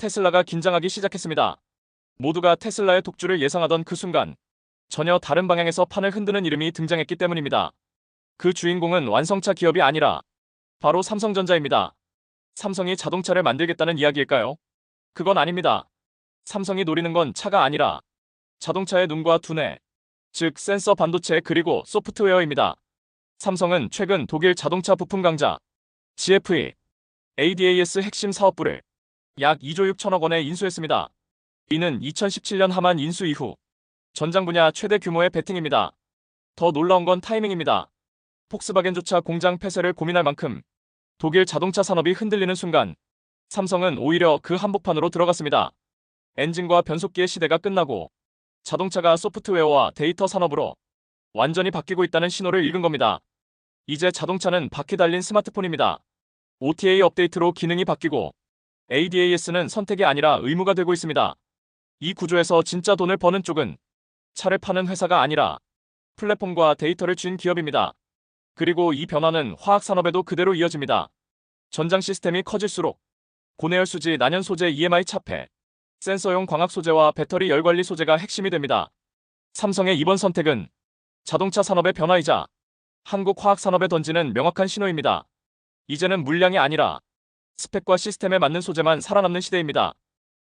테슬라가 긴장하기 시작했습니다. 모두가 테슬라의 독주를 예상하던 그 순간 전혀 다른 방향에서 판을 흔드는 이름이 등장했기 때문입니다. 그 주인공은 완성차 기업이 아니라 바로 삼성전자입니다. 삼성이 자동차를 만들겠다는 이야기일까요? 그건 아닙니다. 삼성이 노리는 건 차가 아니라 자동차의 눈과 두뇌, 즉 센서 반도체 그리고 소프트웨어입니다. 삼성은 최근 독일 자동차 부품 강자 GFE, ADAS 핵심 사업부를 약 2조 6천억 원에 인수했습니다. 이는 2017년 하만 인수 이후 전장 분야 최대 규모의 베팅입니다. 더 놀라운 건 타이밍입니다. 폭스바겐조차 공장 폐쇄를 고민할 만큼 독일 자동차 산업이 흔들리는 순간 삼성은 오히려 그 한복판으로 들어갔습니다. 엔진과 변속기의 시대가 끝나고 자동차가 소프트웨어와 데이터 산업으로 완전히 바뀌고 있다는 신호를 읽은 겁니다. 이제 자동차는 바퀴 달린 스마트폰입니다. OTA 업데이트로 기능이 바뀌고 ADAS는 선택이 아니라 의무가 되고 있습니다. 이 구조에서 진짜 돈을 버는 쪽은 차를 파는 회사가 아니라 플랫폼과 데이터를 쥔 기업입니다. 그리고 이 변화는 화학 산업에도 그대로 이어집니다. 전장 시스템이 커질수록 고내열 수지 난연 소재 EMI 차폐, 센서용 광학 소재와 배터리 열 관리 소재가 핵심이 됩니다. 삼성의 이번 선택은 자동차 산업의 변화이자 한국 화학 산업에 던지는 명확한 신호입니다. 이제는 물량이 아니라 스펙과 시스템에 맞는 소재만 살아남는 시대입니다.